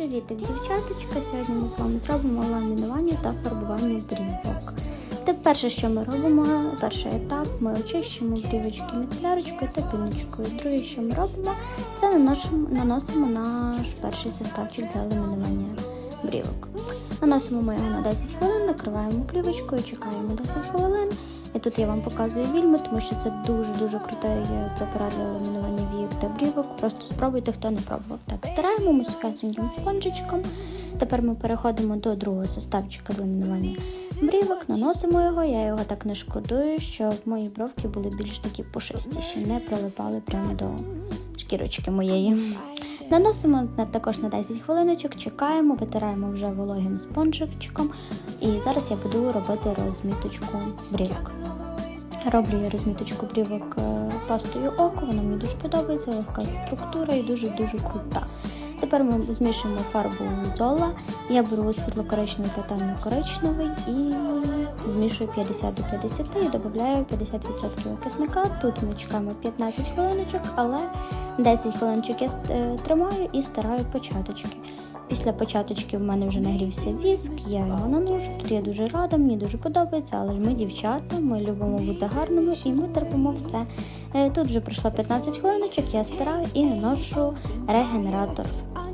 Привітик, дівчаточка! Сьогодні ми з вами зробимо ламінування та фарбування брівок. Те перше, що ми робимо, перший етап, ми очищуємо брівочки міцелярочкою та піночкою. Друге, що ми робимо, це наносимо, наносимо наш перший составчик для ламінування брівок. Наносимо ми його на 10 хвилин, накриваємо плівочкою, чекаємо 10 хвилин. І тут я вам показую вільми, тому що це дуже-дуже крутий препарат для ламінування війок та брівок. Просто спробуйте, хто не пробував. Так, стираємо ми сухесеньким спонжичком. Тепер ми переходимо до другого составчика ламінування брівок, наносимо його. Я його так не шкодую, щоб мої бровки були більш такі пушистіші, не прилипали прямо до шкірочки моєї. Наносимо на- також на 10 хвилиночок, чекаємо, витираємо вже вологим спонжичком. І зараз я буду робити розміточку брівок. Роблю я розміточку брівок е, пастою око, вона мені дуже подобається, легка структура і дуже-дуже крута. Тепер ми змішуємо фарбу зола. Я беру світло-коричневий та темно-коричневий і змішую 50 до 50 і додаю 50% кисника. Тут ми чекаємо 15 хвилиночок, але 10 хвилинчик я е, тримаю і стираю початочки. Після початочки в мене вже нагрівся віск, я його наношу. Тут я дуже рада, мені дуже подобається, але ж ми дівчата, ми любимо бути гарними і ми терпимо все. Е, Тут вже пройшло 15 хвилиночок, я стираю і наношу регенератор